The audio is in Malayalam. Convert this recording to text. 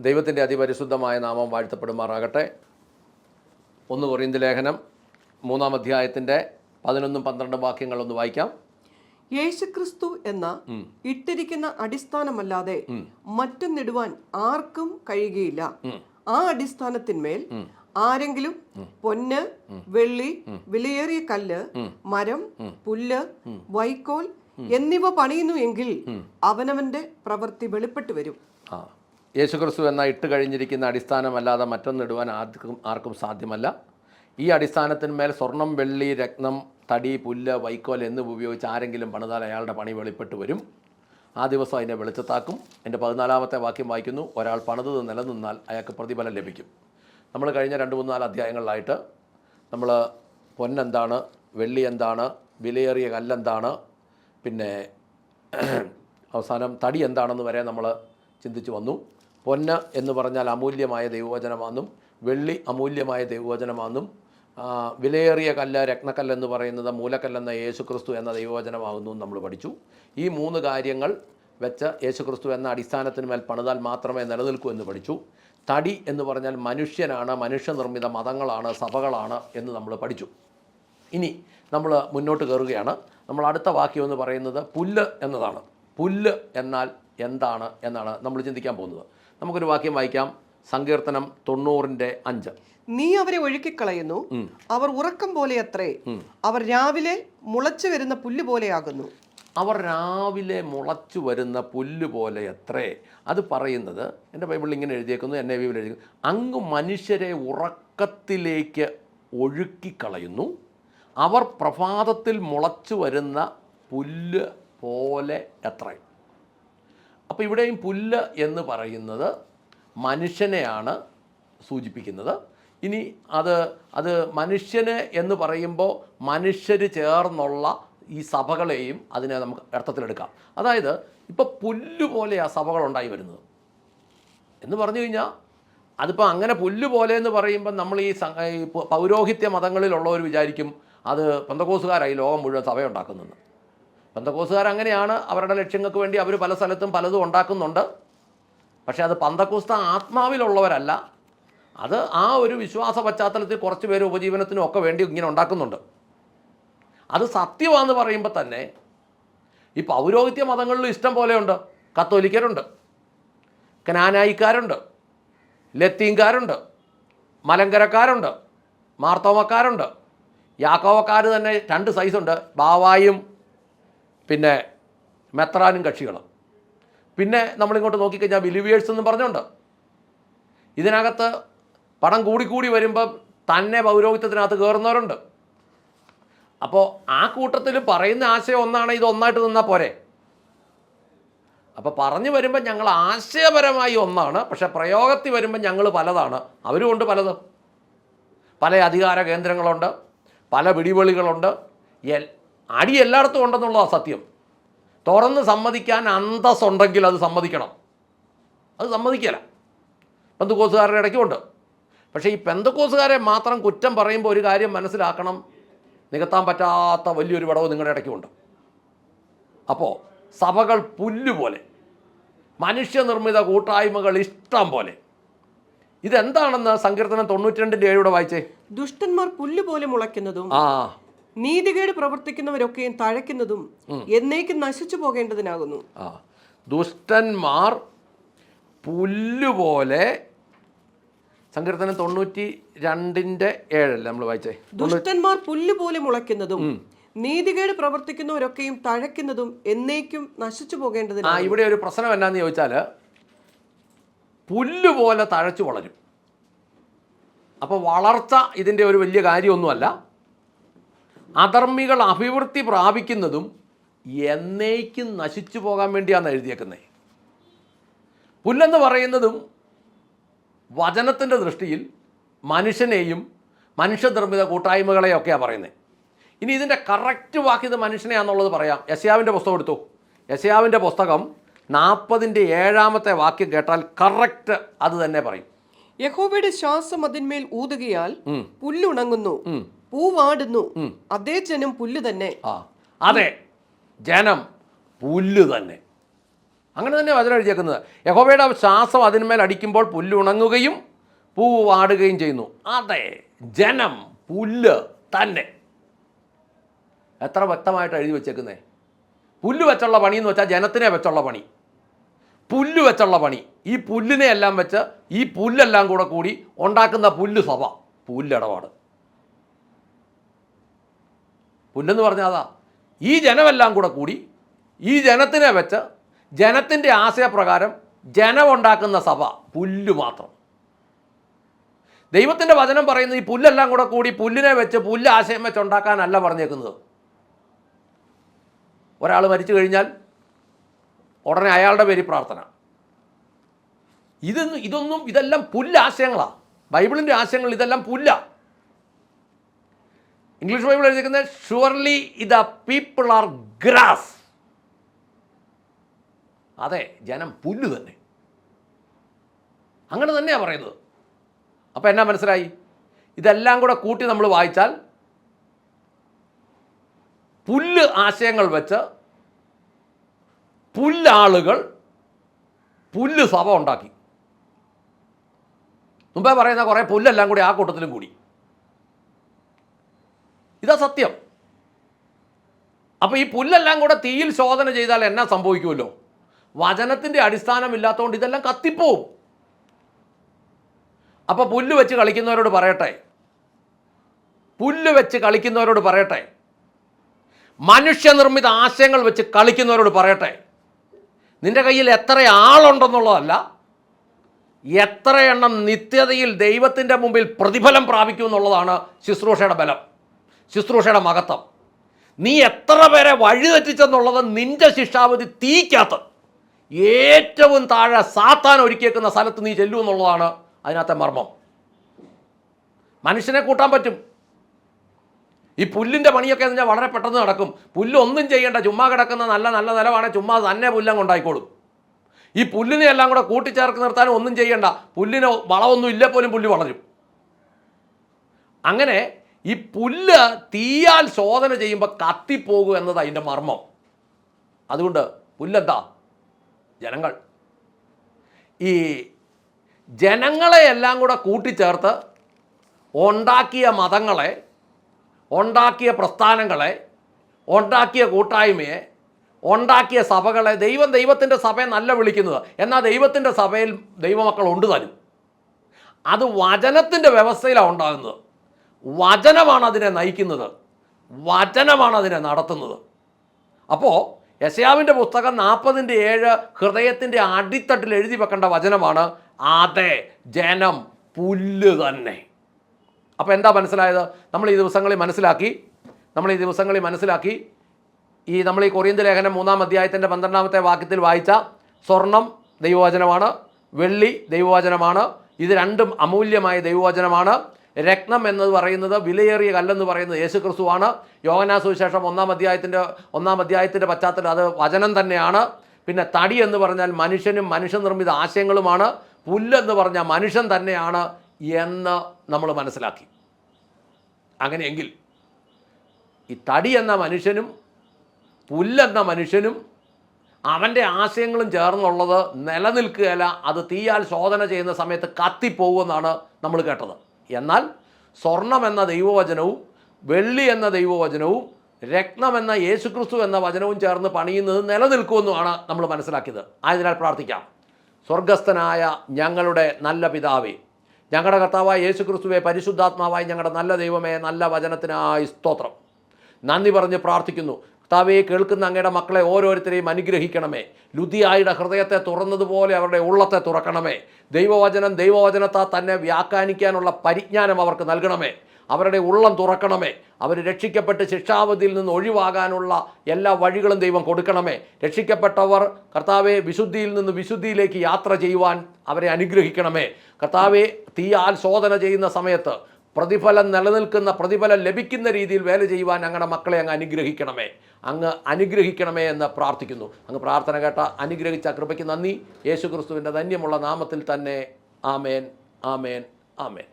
ദൈവത്തിന്റെ അതിപരിശുദ്ധമായ നാമം വാഴ്ത്തപ്പെടുമാറാകട്ടെ. ഒന്ന് കുറിയന്ത് ലേഖനം മൂന്നാം അധ്യായത്തിന്റെ പതിനൊന്നും പന്ത്രണ്ടും വാക്യങ്ങൾ ഒന്ന് വായിക്കാം. യേശുക്രിസ്തു എന്ന ഇട്ടിരിക്കുന്ന അടിസ്ഥാനമല്ലാതെ മറ്റൊന്നിടുവാൻ ആർക്കും കഴിയുകയില്ല. ആ അടിസ്ഥാനത്തിന്മേൽ ആരെങ്കിലും പൊന്ന് വെള്ളി വിലയേറിയ കല്ല് മരം പുല്ല് വൈക്കോൽ എന്നിവ പണിയുന്നു എങ്കിൽ അവനവന്റെ പ്രവൃത്തി വെളിപ്പെട്ടു വരും. യേശുക്രിസ്തു എന്ന ഇട്ട് കഴിഞ്ഞിരിക്കുന്ന അടിസ്ഥാനമല്ലാതെ മറ്റൊന്നിടുവാൻ ആർക്കും ആർക്കും സാധ്യമല്ല. ഈ അടിസ്ഥാനത്തിന്മേൽ സ്വർണം വെള്ളി രത്നം തടി പുല്ല് വൈക്കോൽ എന്നിവ ഉപയോഗിച്ച് ആരെങ്കിലും പണിതാൽ അയാളുടെ പണി വെളിപ്പെട്ട് വരും. ആ ദിവസം അതിനെ വെളിച്ചത്താക്കും. എന്റെ പതിനാലാമത്തെ വാക്യം വായിക്കുന്നു. ഒരാൾ പണിത് നിലനിന്നാൽ അയാൾക്ക് പ്രതിഫലം ലഭിക്കും. നമ്മൾ കഴിഞ്ഞ രണ്ട് മൂന്ന് നാല് അധ്യായങ്ങളിലായിട്ട് നമ്മൾ പൊന്നെന്താണ് വെള്ളി എന്താണ് വിലയേറിയ കല്ലെന്താണ് പിന്നെ അവസാനം തടി എന്താണെന്ന് വരെ നമ്മൾ ചിന്തിച്ചു വന്നു. പൊന്ന് എന്ന് പറഞ്ഞാൽ അമൂല്യമായ ദൈവവചനമാണെന്നും വെള്ളി അമൂല്യമായ ദൈവവചനമാണെന്നും വിലയേറിയ കല്ല് രത്നക്കല്ല് എന്ന് പറയുന്നത് മൂലക്കല്ലെന്ന യേശുക്രിസ്തു എന്ന ദൈവവചനമാകുന്നു നമ്മൾ പഠിച്ചു. ഈ മൂന്ന് കാര്യങ്ങൾ വെച്ച് യേശുക്രിസ്തു എന്ന അടിസ്ഥാനത്തിന്മേൽ പണിതാൽ മാത്രമേ നിലനിൽക്കൂ എന്ന് പഠിച്ചു. തടി എന്ന് പറഞ്ഞാൽ മനുഷ്യനാണ് മനുഷ്യനിർമ്മിത മതങ്ങളാണ് സഭകളാണ് എന്ന് നമ്മൾ പഠിച്ചു. ഇനി നമ്മൾ മുന്നോട്ട് കയറുകയാണ്. നമ്മൾ അടുത്ത വാക്യം എന്ന് പറയുന്നത് പുല്ല് എന്നതാണ്. പുല്ല് എന്നാൽ എന്താണ് എന്നാണ് നമ്മൾ ചിന്തിക്കാൻ പോകുന്നത്. നമുക്കൊരു വാക്യം വായിക്കാം. സങ്കീർത്തനം തൊണ്ണൂറിന്റെ അഞ്ച്. നീ അവരെ ഒഴുക്കിക്കളയുന്നു. അവർ ഉറക്കം പോലെ അത്രേ അവർ രാവിലെ മുളച്ചു വരുന്ന പുല്ല് പോലെയാകുന്നു. അവർ രാവിലെ മുളച്ചു വരുന്ന പുല്ല് പോലെ എത്രേ അത് പറയുന്നത് എന്റെ ബൈബിളിൽ ഇങ്ങനെ എഴുതിയേക്കുന്നു എന്നെ ബൈബിളിൽ എഴുതി അങ്ങ് മനുഷ്യരെ ഉറക്കത്തിലേക്ക് ഒഴുക്കിക്കളയുന്നു. അവർ പ്രഭാതത്തിൽ മുളച്ചു വരുന്ന പുല്ല് പോലെ എത്ര അപ്പോൾ ഇവിടെയും പുല്ല് എന്ന് പറയുന്നത് മനുഷ്യനെയാണ് സൂചിപ്പിക്കുന്നത്. ഇനി അത് അത് മനുഷ്യന് എന്ന് പറയുമ്പോൾ മനുഷ്യർ ചേർന്നുള്ള ഈ സഭകളെയും അതിനെ നമുക്ക് അർത്ഥത്തിലെടുക്കാം. അതായത് ഇപ്പോൾ പുല്ല് പോലെയാണ് സഭകൾ ഉണ്ടായി വരുന്നത്. എന്ന് പറഞ്ഞു കഴിഞ്ഞാൽ അതിപ്പോൾ അങ്ങനെ പുല്ല് പോലെ എന്ന് പറയുമ്പോൾ നമ്മൾ ഈ പൗരോഹിത്യ മതങ്ങളിലുള്ളവർ വിചാരിക്കും അത് പന്തക്കോസുകാരായി ലോകം മുഴുവൻ സഭയുണ്ടാക്കുന്നെന്ന് പെന്തക്കോസുകാർ അങ്ങനെയാണ് അവരുടെ ലക്ഷ്യങ്ങൾക്ക് വേണ്ടി അവർ പല സ്ഥലത്തും പലതും ഉണ്ടാക്കുന്നുണ്ട്. പക്ഷേ അത് പന്തക്കോസ്ത ആത്മാവിലുള്ളവരല്ല. അത് ആ ഒരു വിശ്വാസ പശ്ചാത്തലത്തിൽ കുറച്ച് പേര് ഉപജീവനത്തിനും ഒക്കെ വേണ്ടി ഇങ്ങനെ ഉണ്ടാക്കുന്നുണ്ട്. അത് സത്യമാണെന്ന് പറയുമ്പോൾ തന്നെ ഈ പൗരോഹിത്യ മതങ്ങളിലും ഇഷ്ടം പോലെയുണ്ട്. കത്തോലിക്കരുണ്ട്. കനാനായിക്കാരുണ്ട്. ലത്തീൻകാരുണ്ട്. മലങ്കരക്കാരുണ്ട്. മാർത്തോമക്കാരുണ്ട്. യാക്കോവക്കാർ തന്നെ രണ്ട് സൈസുണ്ട് ബാവായും പിന്നെ മെത്രാനും കക്ഷികളും. പിന്നെ നമ്മളിങ്ങോട്ട് നോക്കിക്കഴിഞ്ഞാൽ ബിലിവിയേഴ്സ് എന്നും പറഞ്ഞുകൊണ്ട് ഇതിനകത്ത് പണം കൂടിക്കൂടി വരുമ്പം തന്നെ പൗരോഹിത്യത്തിനകത്ത് കയറുന്നവരുണ്ട് അപ്പോൾ ആ കൂട്ടത്തിൽ പറയുന്ന ആശയം ഒന്നാണ് ഇത് ഒന്നായിട്ട് നിന്നാൽ പോരെ. അപ്പോൾ പറഞ്ഞു വരുമ്പോൾ ഞങ്ങൾ ആശയപരമായി ഒന്നാണ് പക്ഷേ പ്രയോഗത്തിൽ വരുമ്പോൾ ഞങ്ങൾ പലതാണ്. അവരും ഉണ്ട് പലത്. പല അധികാര കേന്ദ്രങ്ങളുണ്ട് പല പിടിവളികളുണ്ട്. അടി എല്ലായിടത്തും ഉണ്ടെന്നുള്ളതാണ് സത്യം. തുറന്ന് സമ്മതിക്കാൻ അന്തസ്സുണ്ടെങ്കിൽ അത് സമ്മതിക്കണം. അത് സമ്മതിക്കില്ല പെന്തക്കോസുകാരുടെ ഇടയ്ക്കുണ്ട് പക്ഷേ ഈ പെന്തക്കോസുകാരെ മാത്രം കുറ്റം പറയുമ്പോൾ ഒരു കാര്യം മനസ്സിലാക്കണം. നികത്താൻ പറ്റാത്ത വലിയൊരു വിടവ് നിങ്ങളുടെ ഇടയ്ക്കുണ്ട് അപ്പോൾ സഭകൾ പുല്ലുപോലെ മനുഷ്യനിർമ്മിത കൂട്ടായ്മകൾ ഇഷ്ടം പോലെ. ഇതെന്താണെന്ന് സങ്കീർത്തനം തൊണ്ണൂറ്റി രണ്ടിന്റെ ഏഴൂടെ വായിച്ചേ? ദുഷ്ടന്മാർ പുല്ലുപോലെ മുളയ്ക്കുന്നതും ആ. നീതികേട് പ്രവർത്തിക്കുന്നവരൊക്കെയും തഴയ്ക്കുന്നതും എന്നേക്കും നശിച്ചു പോകേണ്ടതിനാകുന്നു. ദുഷ്ടന്മാർ പുല്ലുപോലെ സങ്കീർത്തനം തൊണ്ണൂറ്റി രണ്ടിന്റെ ഏഴല്ലേ നമ്മൾ വായിച്ചേ? ദുഷ്ടന്മാർ പുല്ലുപോലെ മുളയ്ക്കുന്നതും നീതികേട് പ്രവർത്തിക്കുന്നവരൊക്കെയും തഴയ്ക്കുന്നതും എന്നേക്കും നശിച്ചു ആ ഇവിടെ ഒരു പ്രശ്നം എന്നാന്ന് ചോദിച്ചാൽ പുല്ലുപോലെ തഴച്ചു വളരും. അപ്പോൾ വളർച്ച ഇതിന്റെ ഒരു വലിയ കാര്യമൊന്നുമല്ല. അധർമ്മികൾ അഭിവൃദ്ധി പ്രാപിക്കുന്നതും എന്നേക്കും നശിച്ചു പോകാൻ വേണ്ടിയാണ് എഴുതിയേക്കുന്നത്. പുല്ലെന്ന് പറയുന്നതും വചനത്തിന്റെ ദൃഷ്ടിയിൽ മനുഷ്യനെയും മനുഷ്യനിർമ്മിത കൂട്ടായ്മകളെയൊക്കെയാണ് പറയുന്നത്. ഇനി ഇതിന്റെ കറക്റ്റ് വാക്ക് ഇത് മനുഷ്യനെയാണെന്നുള്ളത് പറയാം. യശയാവിന്റെ പുസ്തകം എടുത്തു. യശയാവിന്റെ പുസ്തകം നാൽപ്പതിന്റെ ഏഴാമത്തെ വാക്യം കേട്ടാൽ കറക്റ്റ് അത് തന്നെ പറയും. യഹോബയുടെ ശ്വാസം അതിന്മേൽ ഊതുകയാൽ പുല്ലുണങ്ങുന്നു. പൂവാടുന്നു അതേ ജനം പുല്ല് തന്നെ. ആ അതെ. ജനം പുല്ല് തന്നെ. അങ്ങനെ തന്നെ വചനം എഴുതിയേക്കുന്നത്. യഹോബയുടെ ശ്വാസം അതിന്മേൽ അടിക്കുമ്പോൾ പുല്ല് ഉണങ്ങുകയും പൂവ് വാടുകയും ചെയ്യുന്നു. അതെ ജനം പുല്ല് തന്നെ. എത്ര വ്യക്തമായിട്ട് എഴുതി വെച്ചേക്കുന്നേ. പുല്ല് വെച്ചുള്ള പണി എന്ന് വെച്ചാൽ ജനത്തിനെ വെച്ചുള്ള പണി. പുല്ല് വെച്ചുള്ള പണി. ഈ പുല്ലിനെ എല്ലാം വെച്ച് ഈ പുല്ലെല്ലാം കൂടെ കൂടി ഉണ്ടാക്കുന്ന പുല്ല് സഭ. പുല്ലിടപാട് പുല്ലെന്ന് പറഞ്ഞാൽ അതാ. ഈ ജനമെല്ലാം കൂടെ കൂടി ഈ ജനത്തിനെ വെച്ച് ജനത്തിന്റെ ആശയപ്രകാരം ജനമുണ്ടാക്കുന്ന സഭ പുല്ല് മാത്രം. ദൈവത്തിന്റെ വചനം പറയുന്നത് ഈ പുല്ലെല്ലാം കൂടെ കൂടി പുല്ലിനെ വെച്ച് പുല്ല് ആശയം വെച്ച് ഉണ്ടാക്കാനല്ല പറഞ്ഞേക്കുന്നത്. ഒരാൾ മരിച്ചു കഴിഞ്ഞാൽ ഉടനെ അയാളുടെ പേര് പ്രാർത്ഥന. ഇതൊന്നും ഇതൊന്നും ഇതെല്ലാം പുല്ലാശയങ്ങളാണ് ബൈബിളിന്റെ ആശയങ്ങൾ ഇതെല്ലാം പുല്ല. ഇംഗ്ലീഷ് ബൈബിൾ എഴുതിയിരിക്കുന്നത് surely the people are grass അതെ ജനം പുല്ല് തന്നെ. അങ്ങനെ തന്നെയാണ് പറയുന്നത്. അപ്പോൾ എന്നാ മനസ്സിലായി? ഇതെല്ലാം കൂടെ കൂട്ടി നമ്മൾ വായിച്ചാൽ പുല്ല് ആശയങ്ങൾ വെച്ച് പുല്ലാളുകൾ പുല്ല് സഭ ഉണ്ടാക്കി. മുമ്പേ പറയുന്ന കുറേ പുല്ലെല്ലാം കൂടി ആ കൂട്ടത്തിലും കൂടി. ഇതാ സത്യം. അപ്പോൾ ഈ പുല്ലെല്ലാം കൂടെ തീയിൽ ശോധന ചെയ്താൽ എന്നാ സംഭവിക്കുമല്ലോ? വചനത്തിന്റെ അടിസ്ഥാനമില്ലാത്തതുകൊണ്ട് ഇതെല്ലാം കത്തിപ്പോവും. അപ്പോൾ പുല്ല് വെച്ച് കളിക്കുന്നവരോട് പറയട്ടെ. പുല്ല് വെച്ച് കളിക്കുന്നവരോട് പറയട്ടെ. മനുഷ്യനിർമ്മിത ആശയങ്ങൾ വെച്ച് കളിക്കുന്നവരോട് പറയട്ടെ. നിന്റെ കയ്യിൽ എത്ര ആളുണ്ടെന്നുള്ളതല്ല എത്ര എണ്ണം നിത്യതയിൽ ദൈവത്തിന്റെ മുമ്പിൽ പ്രതിഫലം പ്രാപിക്കും എന്നുള്ളതാണ് ശുശ്രൂഷയുടെ ബലം. ശുശ്രൂഷയുടെ മഹത്വം. നീ എത്ര പേരെ വഴിതെറ്റിച്ചെന്നുള്ളത് നിന്റെ ശിക്ഷാവധി തീക്കാത്ത ഏറ്റവും താഴെ സാത്താൻ ഒരുക്കിയേക്കുന്ന സ്ഥലത്ത് നീ ചെല്ലൂ എന്നുള്ളതാണ് അതിനകത്തെ മർമ്മം. മനുഷ്യനെ കൂട്ടാൻ പറ്റും. ഈ പുല്ലിന്റെ പണിയൊക്കെ എന്ന് പറഞ്ഞാൽ വളരെ പെട്ടെന്ന് നടക്കും. പുല്ലൊന്നും ചെയ്യേണ്ട. ചുമ്മാ കിടക്കുന്ന നല്ല നല്ല നിലവാണെങ്കിൽ ചുമ്മാ തന്നെ പുല്ലം കൊണ്ടായിക്കോളും. ഈ പുല്ലിനെ എല്ലാം കൂടെ കൂട്ടിച്ചേർത്ത് നിർത്താനും ഒന്നും ചെയ്യേണ്ട. പുല്ലിന് വളമൊന്നും ഇല്ല പോലും പുല്ല് വളരും അങ്ങനെ ഈ പുല്ല് തീയാൽ ശോധന ചെയ്യുമ്പോൾ കത്തിപ്പോകും എന്നത് അതിന്റെ മർമ്മം. അതുകൊണ്ട് പുല്ലെന്താ? ജനങ്ങൾ. ഈ ജനങ്ങളെ എല്ലാം കൂടെ കൂട്ടിച്ചേർത്ത് ഉണ്ടാക്കിയ മതങ്ങളെ ഉണ്ടാക്കിയ പ്രസ്ഥാനങ്ങളെ ഉണ്ടാക്കിയ കൂട്ടായ്മയെ ഉണ്ടാക്കിയ സഭകളെ ദൈവം ദൈവത്തിന്റെ സഭയെ നല്ല വിളിക്കുന്നത്. എന്നാൽ ദൈവത്തിന്റെ സഭയിൽ ദൈവമക്കൾ ഉണ്ട് തരും. അത് വചനത്തിന്റെ വ്യവസ്ഥയിലാണ് ഉണ്ടാകുന്നത്. വചനമാണ് അതിനെ നയിക്കുന്നത്. വചനമാണ് അതിനെ നടത്തുന്നത്. അപ്പോൾ യശയാവിന്റെ പുസ്തകം നാൽപ്പതിന്റെ ഏഴ് ഹൃദയത്തിന്റെ അടിത്തട്ടിൽ എഴുതി വെക്കേണ്ട വചനമാണ് അതെ ജനം പുല്ല് തന്നെ. അപ്പോൾ എന്താ മനസ്സിലായത്? നമ്മൾ ഈ ദിവസങ്ങളിൽ മനസ്സിലാക്കി നമ്മൾ ഈ ദിവസങ്ങളിൽ മനസ്സിലാക്കി ഈ നമ്മൾ ഈ കൊറിയന്ത് ലേഖനം മൂന്നാം അധ്യായത്തിന്റെ പന്ത്രണ്ടാമത്തെ വാക്യത്തിൽ വായിച്ച സ്വർണം ദൈവവചനമാണ് വെള്ളി ദൈവവചനമാണ് ഇത് രണ്ടും അമൂല്യമായ ദൈവവചനമാണ് രത്നം എന്ന് പറയുന്നത് വിലയേറിയ കല്ലെന്ന് പറയുന്നത് യേശു ക്രിസ്തുവാണ് യോഗനാ സുവിശേഷം ഒന്നാം അധ്യായത്തിന്റെ ഒന്നാം അധ്യായത്തിന്റെ പശ്ചാത്തലം അത് വചനം തന്നെയാണ്. പിന്നെ തടി എന്ന് പറഞ്ഞാൽ മനുഷ്യനും മനുഷ്യനിർമ്മിത ആശയങ്ങളുമാണ്. പുല്ലെന്ന് പറഞ്ഞാൽ മനുഷ്യൻ തന്നെയാണ് എന്ന് നമ്മൾ മനസ്സിലാക്കി. അങ്ങനെയെങ്കിൽ ഈ തടി എന്ന മനുഷ്യനും പുല്ലെന്ന മനുഷ്യനും അവന്റെ ആശയങ്ങളും ചേർന്നുള്ളത് നിലനിൽക്കുകയല്ല അത് തീയാൽ ശോധന ചെയ്യുന്ന സമയത്ത് കത്തിപ്പോകുമെന്നാണ് നമ്മൾ കേട്ടത്. എന്നാൽ സ്വർണം എന്ന ദൈവവചനവും വെള്ളി എന്ന ദൈവവചനവും രത്നം എന്ന യേശുക്രിസ്തു എന്ന വചനവും ചേർന്ന് പണിയുന്നത് നിലനിൽക്കുമെന്നുമാണ് നമ്മൾ മനസ്സിലാക്കിയത്. ആയതിനാൽ പ്രാർത്ഥിക്കാം. സ്വർഗസ്ഥനായ ഞങ്ങളുടെ നല്ല പിതാവേ ഞങ്ങളുടെ കർത്താവായ യേശുക്രിസ്തുവെ പരിശുദ്ധാത്മാവായി ഞങ്ങളുടെ നല്ല ദൈവമേ നല്ല വചനത്തിനായി സ്തോത്രം. നന്ദി പറഞ്ഞ് പ്രാർത്ഥിക്കുന്നു. കർത്താവെ കേൾക്കുന്ന അങ്ങയുടെ മക്കളെ ഓരോരുത്തരെയും അനുഗ്രഹിക്കണമേ. ലുതിയായുടെ ഹൃദയത്തെ തുറന്നതുപോലെ അവരുടെ ഉള്ളത്തെ തുറക്കണമേ. ദൈവവചനം ദൈവവചനത്താൽ തന്നെ വ്യാഖ്യാനിക്കാനുള്ള പരിജ്ഞാനം അവർക്ക് നൽകണമേ. അവരുടെ ഉള്ളം തുറക്കണമേ. അവർ രക്ഷിക്കപ്പെട്ട് ശിക്ഷാവധിയിൽ നിന്ന് ഒഴിവാകാനുള്ള എല്ലാ വഴികളും ദൈവം കൊടുക്കണമേ. രക്ഷിക്കപ്പെട്ടവർ കർത്താവെ വിശുദ്ധിയിൽ നിന്ന് വിശുദ്ധിയിലേക്ക് യാത്ര ചെയ്യുവാൻ അവരെ അനുഗ്രഹിക്കണമേ. കർത്താവെ തീയാൽ ശോധന ചെയ്യുന്ന സമയത്ത് പ്രതിഫലം നിലനിൽക്കുന്ന പ്രതിഫലം ലഭിക്കുന്ന രീതിയിൽ വേല ചെയ്യുവാൻ ഞങ്ങളുടെ മക്കളെ അങ്ങ് അനുഗ്രഹിക്കണമേ. അങ്ങ് അനുഗ്രഹിക്കണമേ എന്ന് പ്രാർത്ഥിക്കുന്നു. അങ്ങ് പ്രാർത്ഥന കേട്ട അനുഗ്രഹിച്ച കൃപയ്ക്ക് നന്ദി. യേശു ക്രിസ്തുവിന്റെ ധന്യമുള്ള നാമത്തിൽ തന്നെ ആമേൻ ആമേൻ ആമേൻ.